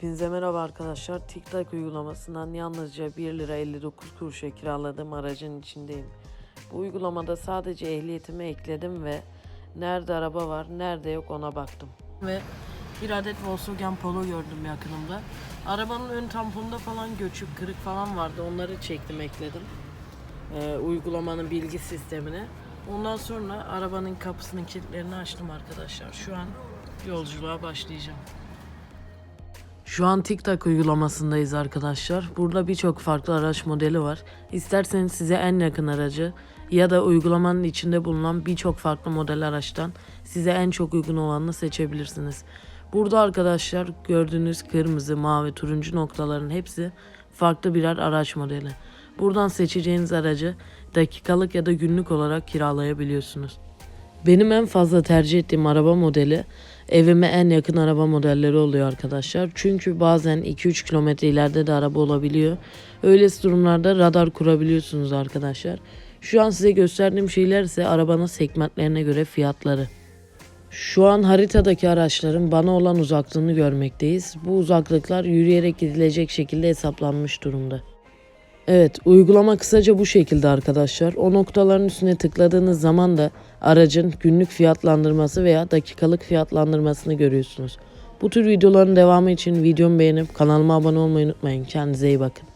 Hepinize merhaba arkadaşlar. TikTok uygulamasından yalnızca 1 lira 59 kuruşa kiraladığım aracın içindeyim. Bu uygulamada sadece ehliyetimi ekledim ve nerede araba var, nerede yok ona baktım. Ve bir adet Volkswagen Polo gördüm yakınımda. Arabanın ön tamponunda falan göçük, kırık falan vardı. Onları çektim, ekledim. Ee, uygulamanın bilgi sistemine. Ondan sonra arabanın kapısının kilitlerini açtım arkadaşlar. Şu an yolculuğa başlayacağım. Şu an TikTok uygulamasındayız arkadaşlar. Burada birçok farklı araç modeli var. İsterseniz size en yakın aracı ya da uygulamanın içinde bulunan birçok farklı model araçtan size en çok uygun olanını seçebilirsiniz. Burada arkadaşlar gördüğünüz kırmızı, mavi, turuncu noktaların hepsi farklı birer araç modeli. Buradan seçeceğiniz aracı dakikalık ya da günlük olarak kiralayabiliyorsunuz. Benim en fazla tercih ettiğim araba modeli evime en yakın araba modelleri oluyor arkadaşlar. Çünkü bazen 2-3 kilometre ileride de araba olabiliyor. Öylesi durumlarda radar kurabiliyorsunuz arkadaşlar. Şu an size gösterdiğim şeyler ise arabanın segmentlerine göre fiyatları. Şu an haritadaki araçların bana olan uzaklığını görmekteyiz. Bu uzaklıklar yürüyerek gidilecek şekilde hesaplanmış durumda. Evet, uygulama kısaca bu şekilde arkadaşlar. O noktaların üstüne tıkladığınız zaman da aracın günlük fiyatlandırması veya dakikalık fiyatlandırmasını görüyorsunuz. Bu tür videoların devamı için videomu beğenip kanalıma abone olmayı unutmayın. Kendinize iyi bakın.